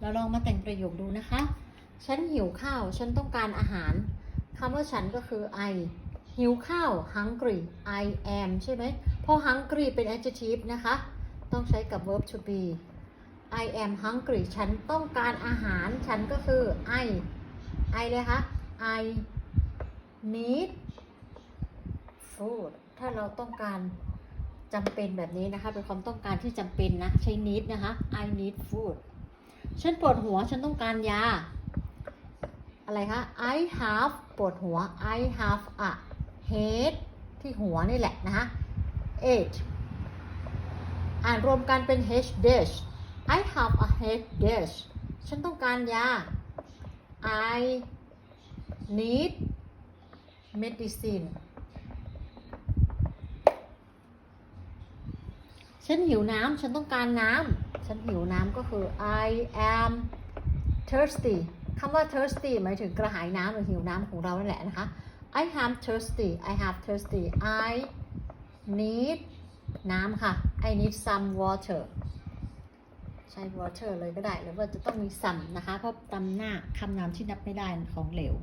เราลองมาแต่งประโยคดูนะคะ ฉันหิวข้าว ฉันต้องการอาหารคำว่าฉันก็คือ I หิวข้าว hungry I am ใช่ไหมพราะ hungry เป็น adjective นะคะ ต้องใช้กับ verb to be I am hungry ฉันต้องการอาหาร ฉันก็คือ I I เลยคะ I need food ถ้าเราต้องการจำเป็นแบบนี้นะคะ เป็นความต้องการที่จำเป็นนะ ใช้ need นะคะ I need food ฉันปวดหัว ฉันต้องการยา อะไรคะ I have ปวดหัว I have a head ที่หัวนี่แหละนะคะ eight อ่านรวมกันเป็น H dash I have a head dash ฉันต้องการยา I need medicine ฉันหิวน้ำ ฉันต้องการน้ำ ฉันหิวน้ำก็คือ I am thirsty คำว่า thirsty หมายถึงกระหายน้ำหรือหิวน้ำของเรานั่นแหละนะคะ I am thirsty I have thirsty I need น้ำค่ะ I need some water ใช้ water เลยก็ได้ หรือว่าจะต้องมี some นะคะ เพราะตำหน้าคำนามที่นับไม่ได้ของเหลว